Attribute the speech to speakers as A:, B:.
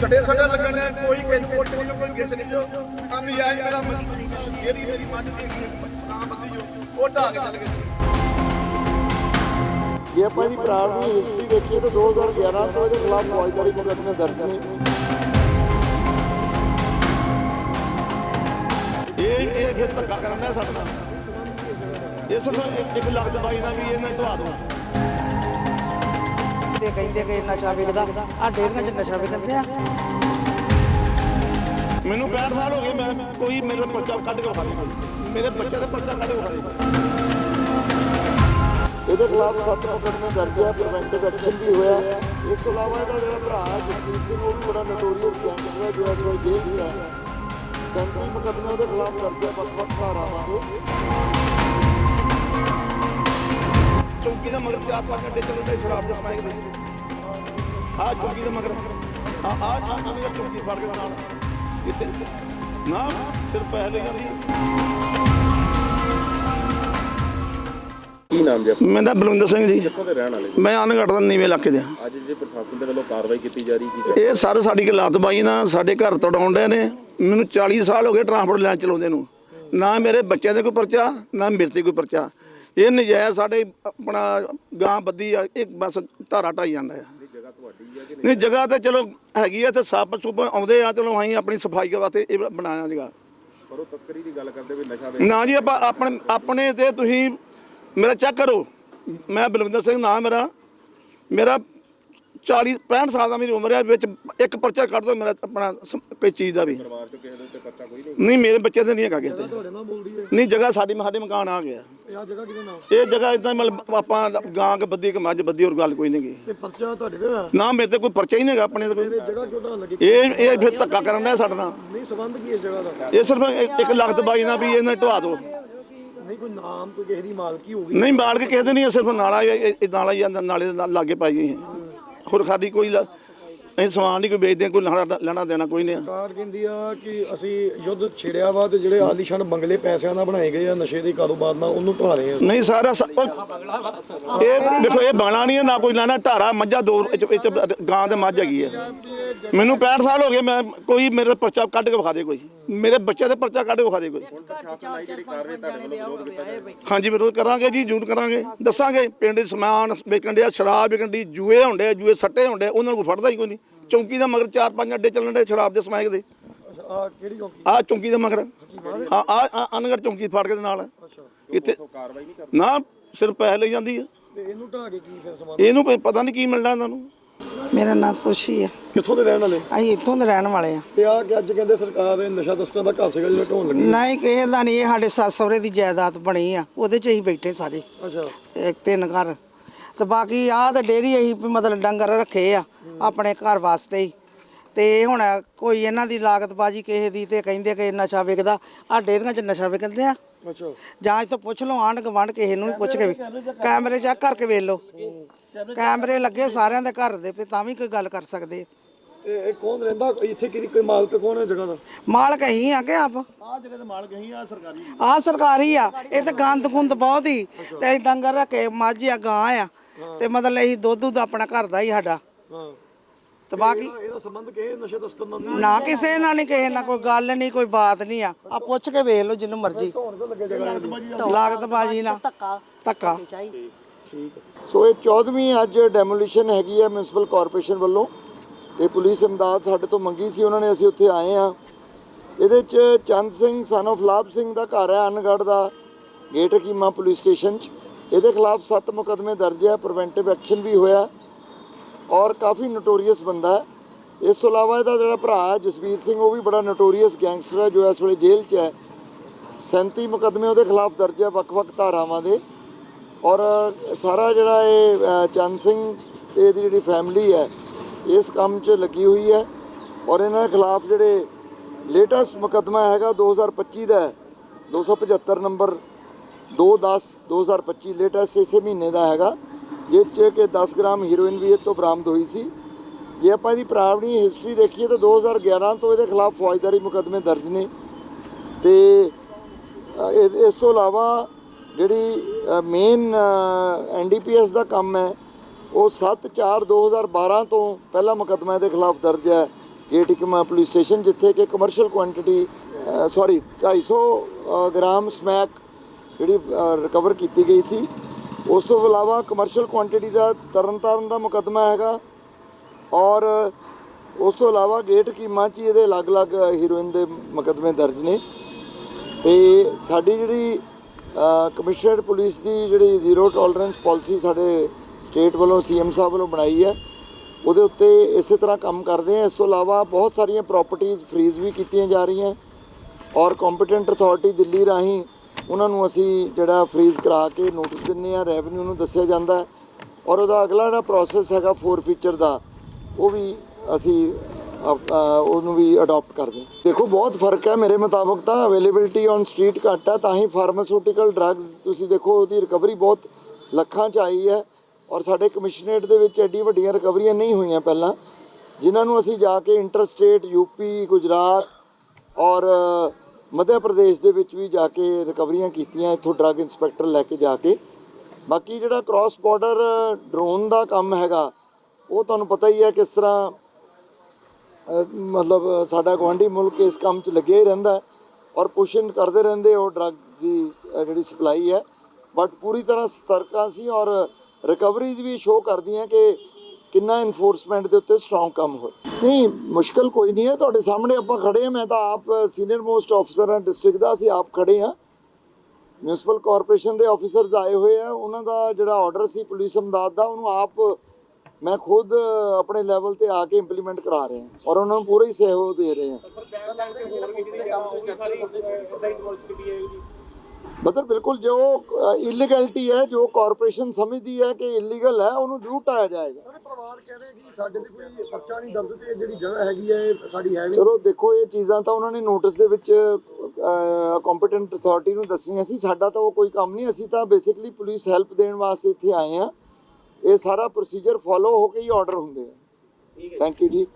A: ਛੱਡੇ ਸੱਡਾ ਲੱਗਣ ਨੇ ਕੋਈ ਕਿਸੇ ਨੂੰ ਕੋਟ ਨਹੀਂ ਕੋਈ ਗਿੱਟ ਨਹੀਂ ਜੋ। ਆਂਦੀ ਆਈ ਮੇਰਾ ਮੱਝ ਜਿਹੜੀ ਮੇਰੀ ਮੱਝ ਦੀ ਨਾ ਬੰਦੀ ਜੋ। ਉਹ ਕੇ ਚੱਲ ਗਏ।
B: ਜੇ ਆਪਾਂ ਇਹਦੀ ਪ੍ਰਾਰਣੀ ਹਿਸਟਰੀ ਦੇਖੀਏ ਤਾਂ 2011 ਤੋਂ ਇਹਦੇ ਖਿਲਾਫ ਫੌਜਦਾਰੀ ਮੁਕੱਦਮੇ ਦਰਜ ਨੇ।
C: ਇਹ ਇਹ ਫਿਰ ਧੱਕਾ ਕਰਨ ਦਾ ਸਾਡਾ। ਇਹ ਸਿਰਫ ਇੱਕ- ਇੱਕ ਲੱਖ ਦਵਾਈ ਦਾ ਵੀ ਇਹਨਾਂ ਢਵਾ ਦੋ
D: ਤੇ ਕਹਿੰਦੇ ਕਿ ਨਸ਼ਾ ਵਿਕਦਾ ਆ ਡੇਰੀਆਂ 'ਚ ਨਸ਼ਾ ਵਿਕਦੇ ਆ।
C: ਮੈਨੂੰ 65 ਸਾਲ ਹੋ ਗਏ ਮੈਂ ਕੋਈ ਮੇਰਾ ਪਰਚਾ ਕੱਢ ਕੇ ਵਿਖਾ ਦੇ ਕੋਈ ਮੇਰੇ ਬੱਚੇ ਦਾ ਪਰਚਾ ਕੱਢ ਕੇ ਵਿਖਾ ਦੇ
B: ਇਹਦੇ ਖਿਲਾਫ ਸੱਤ ਮੁਕੱਦਮੇ ਦਰਜ ਹੈ ਪ੍ਰੀਵੈਂਟਿਵ ਐਕਸ਼ਨ ਵੀ ਹੋਇਆ। ਇਸ ਤੋਂ ਇਲਾਵਾ ਇਹਦਾ ਜਿਹੜਾ ਭਰਾ ਜਸਪੀਰ ਸਿੰਘ ਉਹ ਵੀ ਬੜਾ ਨੋਟੋਰੀਅਸ ਗੈਂਗਸਟਰ ਹੈ ਜੋ ਇਸ ਵੇਲੇ ਜੇਲ੍ਹ 'ਚ ਹੈ। 37 ਮੁਕੱਦਮੇ ਉਹਦੇ ਖਿਲਾਫ ਦਰਜ ਹੈ ਵੱਖ-ਵੱਖ ਧਾਰਾਵਾਂ ਦੇ।
C: ਚੌਂਕੀ ਦਾ ਮਗਰ ਚਾਰ ਪੰਜ ਘੰਟੇ ਚੱਲਦੇ ਸ਼ਰਾਬ ਦਾ ਸਮਾਇਕ ਦੇ ਆ ਚੌਂਕੀ ਦਾ ਮਗਰ। ਆ ਆ ਚੌਂਕੀ ਫੜ ਕੇ ਨਾਲ। ਇੱਥੇ ਨਾ ਸਿਰ ਪੈਸੇ ਲੈ ਜਾਂਦੀ।
E: ਕੀ ਨਾਮ ਜੀ ਆਪਣਾ?
C: ਮੈਂ ਤਾਂ ਬਲਵਿੰਦਰ ਸਿੰਘ ਜੀ।
E: ਕਿੱਥੋਂ ਦੇ ਰਹਿਣ ਵਾਲੇ?
C: ਮੈਂ ਅਨਗੜ ਦਾ ਨੀਵੇਂ ਇਲਾਕੇ ਦਾ
E: ਅੱਜ ਜੇ ਪ੍ਰਸ਼ਾਸਨ ਦੇ ਵੱਲੋਂ ਕਾਰਵਾਈ ਕੀਤੀ ਜਾ ਰਹੀ ਕੀ
C: ਇਹ ਸਾਰੇ ਸਾਡੀ ਗਲਾਤ ਬਾਈ ਨਾ ਸਾਡੇ ਘਰ ਤੋੜਾਉਣ ਡਏ ਨੇ। ਮੈਨੂੰ 40 ਸਾਲ ਹੋ ਗਏ ਟਰਾਂਸਪੋਰਟ ਲੈਣ ਚਲਾਉਂਦੇ ਨੂੰ। ਨਾ ਮੇਰੇ ਬੱਚਿਆਂ ਦੇ ਕੋਈ ਪਰਚਾ ਨਾ ਮੇਰੇ ਤੇ ਕੋਈ ਪਰਚਾ। ਇਹ ਨਜਾਇਜ਼ ਸਾਡੇ ਆਪਣਾ ਗਾਂ ਬੱਦੀ ਆ ਇਹ ਬਸ ਧਾਰਾ ਢਾਈ ਜਾਂਦਾ ਆ। ਨਹੀਂ ਜਗ੍ਹਾ ਤੇ ਚਲੋ ਹੈਗੀ ਆ ਤੇ ਸੱਪ ਸੁੱਪ ਆਉਂਦੇ ਆ ਚਲੋ ਅਸੀਂ ਆਪਣੀ ਸਫ਼ਾਈ ਵਾਸਤੇ ਇਹ ਬਣਾਇਆ ਜਗ੍ਹਾ
E: ਪਰ ਉਹ ਤਸਕਰੀ ਦੀ ਗੱਲ ਕਰਦੇ ਵੀ ਨਸ਼ਾ ਵੇ
C: ਨਾ ਜੀ ਆਪਾਂ ਆਪਣੇ ਆਪਣੇ ਤੇ ਤੁਸੀਂ ਮੇਰਾ ਚੈੱਕ ਕਰੋ। ਮੈਂ ਬਲਵਿੰਦਰ ਸਿੰਘ ਨਾਮ ਮੇਰਾ। ਮੇਰਾ 40 65 ਸਾਲ ਦਾ ਮੇਰੀ ਉਮਰ ਹੈ ਵਿੱਚ ਇੱਕ ਪਰਚਾ ਕੱਢ ਦੋ ਮੇਰਾ ਆਪਣਾ ਕੋਈ ਚੀਜ਼ ਦਾ ਵੀ।
E: ਪਰਿਵਾਰ ਚੋਂ ਕਿਸੇ ਦੇ ਉੱਤੇ ਪਰਚਾ ਕੋਈ ਨਹੀਂ
C: ਨਹੀਂ ਮੇਰੇ ਬੱਚੇ ਤੇ ਨਹੀਂ ਹੈਗਾ ਕਿਸੇ ਤੇ। ਨਹੀਂ ਜਗ੍ਹਾ ਸਾਡੀ ਸਾਡੇ ਮਕਾਨ ਆ ਗਿਆ।
F: ਇਹ ਜਗ੍ਹਾ ਕਿਹਦੇ ਨਾਮ?
C: ਇਹ ਜਗ੍ਹਾ ਇਦਾਂ ਮਤਲਬ ਆਪਾਂ ਗਾਂ ਕੇ ਬੱਦੀ ਕਿ ਮੱਝ ਬੱਦੀ ਹੋਰ ਗੱਲ ਕੋਈ ਨਹੀਂ ਗਈ
F: ਤੇ ਪਰਚਾ ਤੁਹਾਡੇ ਤੇ ਹੋਇਆ
C: ਨਾ ਮੇਰੇ ਤੇ ਕੋਈ ਪਰਚਾ ਹੀ ਨਹੀਂ ਹੈਗਾ ਆਪਣੇ ਤੇ ਕੋਈ।
F: ਜਗ੍ਹਾ ਕਿਉਂ ਢਾਣ ਲੱਗੀ?
C: ਇਹ ਇਹ ਫਿਰ ਧੱਕਾ ਕਰਨ ਦਾ ਸਾਡੇ ਨਾਲ।
F: ਨਹੀਂ ਸੰਬੰਧ ਕੀ ਇਸ ਜਗ੍ਹਾ ਦਾ?
C: ਇਹ ਸਿਰਫ ਇੱਕ- ਇੱਕ ਲੱਖ ਦਬਾਈ ਨਾਲ ਵੀ ਇਹਨਾਂ ਢਵਾ ਦਿਓ
F: ਨਹੀਂ ਕੋਈ ਨਾਮ ਕੋਈ ਕਿਸੇ ਦੀ ਮਾਲਕੀ ਹੋਊਗੀ
C: ਨਹੀਂ ਬਾੜ ਕੇ ਕਿਸੇ ਦੇ ਨਹੀਂ ਸਿਰਫ ਨਾਲਾ ਇਹ ਨਾਲਾ ਹੀ ਆ, ਨਾਲੇ ਦੇ ਨਾਲ ਲਾਗੇ ਪਾਈ ਗਈ ਹੈ। ਹੋਰ ਸਾਡੀ ਕੋਈ ਲ ਅਸੀਂ ਸਮਾਨ ਨਹੀਂ ਕੋਈ ਵੇਚਦੇ ਹਾਂ, ਕੋਈ ਲੈਣਾ ਲੈਣਾ ਦੇਣਾ ਕੋਈ ਨਹੀਂ ਆ।
F: ਸਰਕਾਰ ਕਹਿੰਦੀ ਆ ਕਿ ਅਸੀਂ ਯੁੱਧ ਛੇੜਿਆ ਵਾ ਤੇ ਜਿਹੜੇ ਆਲੀਸ਼ਾਨ ਬੰਗਲੇ ਪੈਸਿਆਂ ਨਾਲ ਬਣਾਏ ਗਏ ਆ ਨਸ਼ੇ ਦੇ ਕਾਰੋਬਾਰ ਨਾਲ ਉਹਨੂੰ ਢਾ ਰਹੇ ਆ।
C: ਨਹੀਂ ਸਾਰਾ ਸ- ਉਹ- ਇਹ ਦੇਖੋ ਇਹ ਬਾਣਾ ਨਹੀਂ ਹੈ ਨਾ ਕੋਈ ਲੈਣਾ ਧਾਰਾ ਮੱਝਾਂ ਦੋ ਇਹ 'ਚ- ਇਹ 'ਚ ਗਾਂ ਤੇ ਮੱਝ ਹੈਗੀ ਹੈ ਮੈਨੂੰ 65 ਸਾਲ ਹੋ ਗਏ ਮੈਂ ਕੋਈ ਮੇਰੇ ਪਰਚਾ ਕੱਢ ਕੇ ਵਿਖਾ ਦੇ ਕੋਈ। ਮੇਰੇ ਬੱਚੇ ਦੇ ਪਰਚਾ ਕੱਢ ਕੇ ਵਿਖਾ ਦੇ ਕੋਈ। ਹਾਂਜੀ ਵਿਰੋਧ ਕਰਾਂਗੇ ਜੀ ਜੂਟ ਕਰਾਂਗੇ। ਦੱਸਾਂਗੇ ਪਿੰਡ 'ਚ ਸਮਾਨ ਵੇਚਣ ਡਿਆ ਸ਼ਰਾਬ ਵਿਕਣ ਦੀ ਜੂਏ ਹੁੰਦੇ ਜੂਏ ਸੱਟੇ ਹੁੰਦੇ ਉਹਨਾਂ ਨੂੰ ਕੋਈ ਫੜਦਾ ਹੀ ਕੋਈ ਨਹੀਂ। ਚੌਂਕੀ ਦਾ ਮਗਰ ਚਾਰ ਪੰਜ ਅੱਡੇ ਚੱਲਣ ਦੇ ਸ਼ਰਾਬ ਦੇ ਸਮਾਇਕ ਦੇ।
F: ਆ ਕਿਹੜੀ ਚੌਕੀ?
C: ਆ ਚੌਂਕੀ ਦੇ ਮਗਰ। ਹਾਂ? ਆ ਅਨਗੜ ਚੌਂਕੀ ਫਾੜ ਕੇ ਦੇ ਨਾਲ। ਇੱਥੇ
E: ਕਾਰਵਾਈ ਨਹੀਂ ਕਰਦੇ
C: ਨਾ ਸਿਰ ਪੈਸੇ ਲਈ ਜਾਂਦੀ ਹੈ
F: ਤੇ ਇਹਨੂੰ ਢਾ ਕੇ ਕੀ ਫਿਰ ਸਮਾਨ?
C: ਇਹਨੂੰ ਪ- ਪਤਾ ਨਹੀਂ ਕੀ ਮਿਲਣਾ ਇਹਨਾਂ ਨੂੰ।
D: ਮੇਰਾ ਨਾਮ ਖੁਸ਼ੀ ਆ।
F: ਕਿੱਥੋਂ ਦੇ ਰਹਿਣ ਵਾਲੇ?
D: ਅਸੀਂ ਇੱਥੋਂ ਦੇ ਰਹਿਣ ਵਾਲੇ ਆ।
F: ਤੇ ਆ ਕਿ ਅੱਜ ਕਹਿੰਦੇ ਸਰਕਾਰ ਇਹ ਨਸ਼ਾ ਤਸਕਰਾਂ ਦਾ ਘਰ ਸੀਗਾ ਜਿਹੜਾ ਢਾਉਣ ਲੱਗੀ।
D: ਨਹੀਂ ਕਿਸੇ ਦਾ ਨਹੀਂ ਇਹ ਸਾਡੇ ਸੱਸ ਸਹੁਰੇ ਦੀ ਜਾਇਦਾਦ ਬਣੀ ਆ। ਉਹਦੇ 'ਚ ਅਸੀਂ ਬੈਠੇ ਸਾਰੇ।
F: ਅੱਛਾ।
D: ਇੱਕ ਤਿੰਨ ਘਰ। ਤੇ ਬਾਕੀ ਆਹ ਤਾਂ ਡੇਰੀ ਅਸੀਂ ਵੀ ਮਤਲਬ ਡੰਗਰ ਰੱਖੇ ਆ। ਆਪਣੇ ਘਰ ਵਾਸਤੇ ਹੀ। ਤੇ ਹੁਣ ਕੋਈ ਇਹਨਾਂ ਦੀ ਲਾਗਤਬਾਜੀ ਕਿਸੇ ਦੀ ਤੇ ਕਹਿੰਦੇ ਕਿ ਨਸ਼ਾ ਵਿਕਦਾ ਆ ਡੇਰੀਆਂ 'ਚ ਨਸ਼ਾ ਵਿਕਦੇ ਆ।
F: ਅੱਛਾ।
D: ਜਾਂ ਇੱਥੋਂ ਪੁੱਛ ਲਓ ਆਂਢ ਗੁਆਂਢ ਕਿਸੇ ਨੂੰ ਵੀ ਪੁੱਛ ਕੇ ਵੀ। ਕੈਮਰੇ ਚੈੱਕ ਕਰਕੇ ਵੇਖ ਲਓ। ਕੈਮਰੇ ਲੱਗੇ ਸਾਰਿਆਂ ਦੇ ਘਰ ਦੇ ਤੇ ਤਾਂ ਵੀ ਕੋਈ ਗੱਲ ਕਰ ਸਕਦੇ।
F: ਤੇ ਇਹ ਕੌਣ ਰਹਿੰਦਾ? ਇੱਥੇ ਕਿਹਦੀ ਕੋਈ ਮਾਲਕ ਕੌਣ ਹੈ ਜਗ੍ਹਾ ਦਾ?
D: ਮਾਲਕ ਅਸੀਂ ਆ ਕਿ ਆਪ?
C: ਆ ਜਗ੍ਹਾ ਦੇ ਮਾਲਕ ਹੀ ਆ ਸਰਕਾਰੀ।
D: ਆ ਸਰਕਾਰੀ ਆ। ਇਹ ਤਾਂ ਗੰਦ ਗੁੰਦ ਬਹੁਤ ਹੀ। ਤੇ ਅਸੀਂ ਡੰਗਰ ਰੱਖੇ ਮੱਝ ਆ ਗਾਂ ਆ। ਤੇ ਮਤਲਬ ਅਸੀਂ ਦੁੱਧ ਦੁੱਧ ਆਪਣਾ ਘਰ ਦਾ ਹੀ ਸਾਡਾ।
F: ਹਾਂ।
D: ਤੇ ਬਾਕੀ
F: ਇਹਦਾ- ਸੰਬੰਧ ਕਿਸੇ ਨਸ਼ੇ ਤਸਕਰ ਨਾਲ ਨਹੀਂ।
D: ਨਾ ਕਿਸੇ ਨਾਲ ਨਹੀਂ ਕਿਸੇ ਨਾਲ ਕੋਈ ਗੱਲ ਨਹੀਂ ਕੋਈ ਬਾਤ ਨਹੀਂ ਆ। ਆ ਪੁੱਛ ਕੇ ਵੇਖ ਲਓ ਜਿੰਨੂੰ ਮਰਜ਼ੀ।
F: ਢਾਉਣ ਤੋਂ ਲੱਗੇ ਜਗ੍ਹਾ ਇਹਦੀ
D: ਲਾਗਤ ਬਾਜੀ ਨਾ ਧੱਕਾ। ਧੱਕਾ।
B: ਸੋ ਇਹ 14ਵੀਂ ਅੱਜ ਡੈਮੋਲੀਸ਼ਨ ਹੈਗੀ ਹੈ ਮਿਊਨਿਸਪਲ ਕਾਰਪੋਰੇਸ਼ਨ ਵੱਲੋਂ ਤੇ ਪੁਲਿਸ ਇਮਦਾਦ ਸਾਡੇ ਤੋਂ ਮੰਗੀ ਸੀ ਉਹਨਾਂ ਨੇ ਅਸੀਂ ਉੱਥੇ ਆਏ ਆ ਇਹਦੇ ਚ ਚੰਦ ਸਿੰਘ ਸਨ of ਲਾਭ ਸਿੰਘ ਦਾ ਘਰ ਹੈ ਅਨਗੜ ਦਾ। ਗੇਟ ਹਕੀਮਾ ਪੁਲਿਸ ਸਟੇਸ਼ਨ ਚ। ਇਹਦੇ ਖਿਲਾਫ 7 ਮੁਕਦਮੇ ਦਰਜ ਹੈ ਪ੍ਰੀਵੈਂਟਿਵ ਐਕਸ਼ਨ ਵੀ ਹੋਇਆ। ਔਰ ਕਾਫੀ ਨੋਟੋਰੀਅਸ ਬੰਦਾ ਹੈ। ਇਸ ਤੋਂ ਇਲਾਵਾ ਇਹਦਾ ਜਿਹੜਾ ਭਰਾ ਹੈ, ਜਸਵੀਰ ਸਿੰਘ, ਉਹ ਵੀ ਬੜਾ ਨੋਟੋਰੀਅਸ ਗੈਂਗਸਟਰ ਹੈ, ਜੋ ਇਸ ਵੇਲੇ ਜੇਲ੍ਹ 'ਚ ਹੈ। 37 ਮੁਕਦਮੇ ਉਹਦੇ ਖਿਲਾਫ ਦਰਜ ਹੈ, ਵੱਖ-ਵੱਖ ਧਾਰਾਵਾਂ ਦੇ। ਔਰ ਸਾਰਾ ਜਿਹੜਾ ਇਹ ਚੰਦ ਸਿੰਘ ਤੇ ਇਹਦੀ ਜਿਹੜੀ ਫੈਮਿਲੀ ਹੈ, ਇਸ ਕੰਮ 'ਚ ਲੱਗੀ ਹੋਈ ਹੈ। ਔਰ ਇਹਨਾਂ ਦੇ ਖਿਲਾਫ ਜਿਹੜੇ ਲੇਟੈਸਟ ਮੁਕੱਦਮਾ ਹੈਗਾ 2025 ਦਾ ਹੈ 275 ਨੰਬਰ 210 2025 ਲੇਟੈਸਟ ਇਸੇ ਮਹੀਨੇ ਦਾ ਹੈਗਾ। ਜਿਸ 'ਚ ਕਿ 10 ਗ੍ਰਾਮ ਹੀਰੋਇਨ ਵੀ ਇਹ ਤੋਂ ਬਰਾਮਦ ਹੋਈ ਸੀ। ਜੇ ਆਪਾਂ ਇਹਦੀ ਪ੍ਰਾਰਣੀ ਹਿਸਟਰੀ ਦੇਖੀਏ ਤਾਂ 2011 ਤੋਂ ਇਹਦੇ ਖਿਲਾਫ ਫੌਜਦਾਰੀ ਮੁਕੱਦਮੇ ਦਰਜ ਨੇ। ਤੇ ਇਹ- ਇਸ ਤੋਂ ਇਲਾਵਾ ਜਿਹੜੀ ਮੇਨ ਐਨਡੀਪੀਐਸ ਦਾ ਕੰਮ ਹੈ ਉਹ 7/4/2012 ਤੋਂ ਪਹਿਲਾ ਮੁਕੱਦਮਾ ਇਹਦੇ ਖਿਲਾਫ ਦਰਜ ਹੈ। ਗੇਟ ਇਕਮਾ ਪੁਲਿਸ ਸਟੇਸ਼ਨ ਜਿੱਥੇ ਕਿ commercial quantity sorry 250 uh, gram smack ਜਿਹੜੀ ਰਿਕਵਰ ਕੀਤੀ ਗਈ ਸੀ। ਉਸ ਤੋਂ ਇਲਾਵਾ ਕਮਰਸ਼ੀਅਲ ਕੁਆਂਟੀਟੀ ਦਾ ਤਰਨਤਾਰਨ ਦਾ ਮੁਕੱਦਮਾ ਹੈਗਾ ਔਰ ਉਸ ਤੋਂ ਇਲਾਵਾ ਗੇਟ ਕੀਮਾ 'ਚ ਹੀ ਇਹਦੇ ਅਲੱਗ-ਅਲੱਗ ਹੀਰੋਇਨ ਦੇ ਮੁਕੱਦਮੇ ਦਰਜ ਨੇ। ਤੇ ਸਾਡੀ ਜਿਹੜੀ ਕਮਿਸ਼ਨਰ ਪੁਲਿਸ ਦੀ ਜਿਹੜੀ ਜ਼ੀਰੋ ਟੋਲਰੈਂਸ ਪਾਲਿਸੀ ਸਾਡੇ ਸਟੇਟ ਵੱਲੋਂ ਸੀਐਮ ਸਾਹਿਬ ਵੱਲੋਂ ਬਣਾਈ ਹੈ, ਉਹਦੇ ਉੱਤੇ ਇਸੇ ਤਰ੍ਹਾਂ ਕੰਮ ਕਰਦੇ ਹਾਂ ਇਸ ਤੋਂ ਇਲਾਵਾ ਬਹੁਤ ਸਾਰੀਆਂ ਪ੍ਰਾਪਰਟੀਆਂ ਫਰੀਜ਼ ਵੀ ਕੀਤੀਆਂ ਜਾ ਰਹੀਆਂ ਔਰ ਕੰਪੀਟੈਂਟ ਅਥਾਰਟੀ ਦਿੱਲੀ ਰਾਹੀਂ ਉਹਨਾਂ ਨੂੰ ਅਸੀਂ ਜਿਹੜਾ ਫਰੀਜ਼ ਕਰਾ ਕੇ ਨੋਟਿਸ ਦਿੰਨੇ ਆ ਰੈਵਨਿਊ ਨੂੰ ਦੱਸਿਆ ਜਾਂਦਾ ਔਰ ਉਹਦਾ ਅਗਲਾ ਜਿਹੜਾ ਪ੍ਰੋਸੈਸ ਹੈਗਾ ਫੋਰ ਫੀਚਰ ਦਾ, ਉਹ ਵੀ ਅਸੀਂ ਉਹਨੂੰ ਵੀ ਅਡਾਪਟ ਕਰਦੇ ਹਾਂ। ਦੇਖੋ, ਬਹੁਤ ਫ਼ਰਕ ਹੈ ਮੇਰੇ ਮੁਤਾਬਕ ਤਾਂ ਅਵੇਲੇਬਿਲਟੀ ਔਨ ਸਟਰੀਟ ਘੱਟ ਹੈ, ਤਾਂ ਹੀ ਫਾਰਮਾਸਿਊਟੀਕਲ ਡਰੱਗਸ ਤੁਸੀਂ ਦੇਖੋ ਉਹਦੀ ਰਿਕਵਰੀ ਬਹੁਤ ਲੱਖਾਂ ਚ ਆਈ ਹੈ ਔਰ ਸਾਡੇ ਕਮਿਸ਼ਨਰੇਟ ਦੇ ਵਿੱਚ ਐਡੀ ਵੱਡੀਆਂ ਰਿਕਵਰੀਆਂ ਨਹੀਂ ਹੋਈਆਂ ਪਹਿਲਾਂ, ਜਿਨ੍ਹਾਂ ਨੂੰ ਅਸੀਂ ਜਾ ਕੇ ਇੰਟਰਸਟੇਟ ਯੂਪੀ ਗੁਜਰਾਤ ਔਰ ਮੱਧ ਪ੍ਰਦੇਸ਼ ਦੇ ਵਿੱਚ ਵੀ ਜਾ ਕੇ ਰਿਕਵਰੀਆਂ ਕੀਤੀਆਂ, ਇੱਥੋਂ ਡਰੱਗ ਇੰਸਪੈਕਟਰ ਲੈ ਕੇ ਜਾ ਕੇ। ਬਾਕੀ ਜਿਹੜਾ ਕ੍ਰਾਸ ਬਾਰਡਰ ਡਰੋਨ ਦਾ ਕੰਮ ਹੈਗਾ, ਉਹ ਤੁਹਾਨੂੰ ਪਤਾ ਹੀ ਹੈ ਕਿਸ ਤਰ੍ਹਾਂ ਮਤਲਬ ਸਾਡਾ ਗੁਆਂਢੀ ਮੁਲਕ ਇਸ ਕੰਮ 'ਚ ਲੱਗਿਆ ਹੀ ਰਹਿੰਦਾ ਔਰ ਪੁਸ਼ਨ ਕਰਦੇ ਰਹਿੰਦੇ ਉਹ ਡਰੱਗ ਦੀ ਜਿਹੜੀ ਸਪਲਾਈ ਹੈ। ਬਟ ਪੂਰੀ ਤਰ੍ਹਾਂ ਸਤਰਕਾਂ ਸੀ ਔਰ ਰਿਕਵਰੀਜ਼ ਵੀ ਸ਼ੋਅ ਕਰਦੀਆਂ ਕਿ ਕਿੰਨਾ ਇਨਫੋਰਸਮੈਂਟ ਦੇ ਉੱਤੇ ਸਟਰੋਂਗ ਕੰਮ ਹੋ ਨਹੀਂ, ਮੁਸ਼ਕਲ ਕੋਈ ਨਹੀਂ ਹੈ, ਤੁਹਾਡੇ ਸਾਹਮਣੇ ਆਪਾਂ ਖੜੇ ਹਾਂ, ਮੈਂ ਤਾਂ ਆਪ ਸੀਨੀਅਰ ਮੋਸਟ ਆਫੀਸਰ ਹਾਂ ਡਿਸਟ੍ਰਿਕਟ ਦਾ, ਅਸੀਂ ਆਪ ਖੜੇ ਹਾਂ। ਮਿਊਨਿਸਪਲ ਕਾਰਪੋਰੇਸ਼ਨ ਦੇ ਆਫੀਸਰਸ ਆਏ ਹੋਏ ਆ, ਉਹਨਾਂ ਦਾ ਜਿਹੜਾ ਆਰਡਰ ਸੀ ਪੁਲਿਸ ਅਮਦਾਦ ਦਾ, ਉਹਨੂੰ ਆਪ ਮੈਂ ਖੁਦ ਆਪਣੇ ਲੈਵਲ ਤੇ ਆ ਕੇ ਇੰਪਲੀਮੈਂਟ ਕਰਾ ਰਹੇ ਹਾਂ ਔਰ ਉਹਨਾਂ ਨੂੰ ਪੂਰਾ ਹੀ ਸਹਿਯੋਗ ਦੇ ਰਹੇ ਹਾਂ? ਮਤਲਬ ਬਿਲਕੁਲ ਜੋ ਇਲੀਗੈਲਿਟੀ ਹੈ ਜੋ ਕਾਰਪੋਰੇਸ਼ਨ ਸਮਝਦੀ ਹੈ ਕਿ ਇਲੀਗਲ ਹੈ ਉਹਨੂੰ ਜ਼ਰੂਰ ਹਟਾਇਆ ਜਾਏਗਾ।
F: ਸਾਰੇ ਪਰਿਵਾਰ ਕਹਿ ਰਹੇ ਕਿ ਸਾਡੇ ਤੇ ਕੋਈ ਪਰਚਾ ਨਹੀਂ ਦਰਜ ਤੇ ਜਿਹੜੀ ਜਗ੍ਹਾ ਹੈਗੀ ਹੈ ਇਹ ਸਾਡੀ ਹੈ ਵੀ
B: ਚਲੋ ਦੇਖੋ ਇਹ ਚੀਜ਼ਾਂ ਤਾਂ ਉਹਨਾਂ ਨੇ ਨੋਟਿਸ ਦੇ ਵਿੱਚ ਕੰਪੀਟੈਂਟ ਅਥਾਰਟੀ ਨੂੰ ਦੱਸੀਆਂ ਸੀ। ਸਾਡਾ ਤਾਂ ਉਹ ਕੋਈ ਕੰਮ ਨਹੀਂ। ਅਸੀਂ ਤਾਂ ਬੇਸਿਕਲੀ ਪੁਲਿਸ ਹੈਲਪ ਦੇਣ ਵਾਸਤੇ ਇੱਥੇ ਆਏ ਆ ਇਹ ਸਾਰਾ ਪ੍ਰੋਸੀਜਰ ਫਾਲੋ ਹੋ ਕੇ ਹੀ ਆਰਡਰ ਹੁੰਦੇ ਆ। ਥੈਂਕ ਯੂ ਜੀ।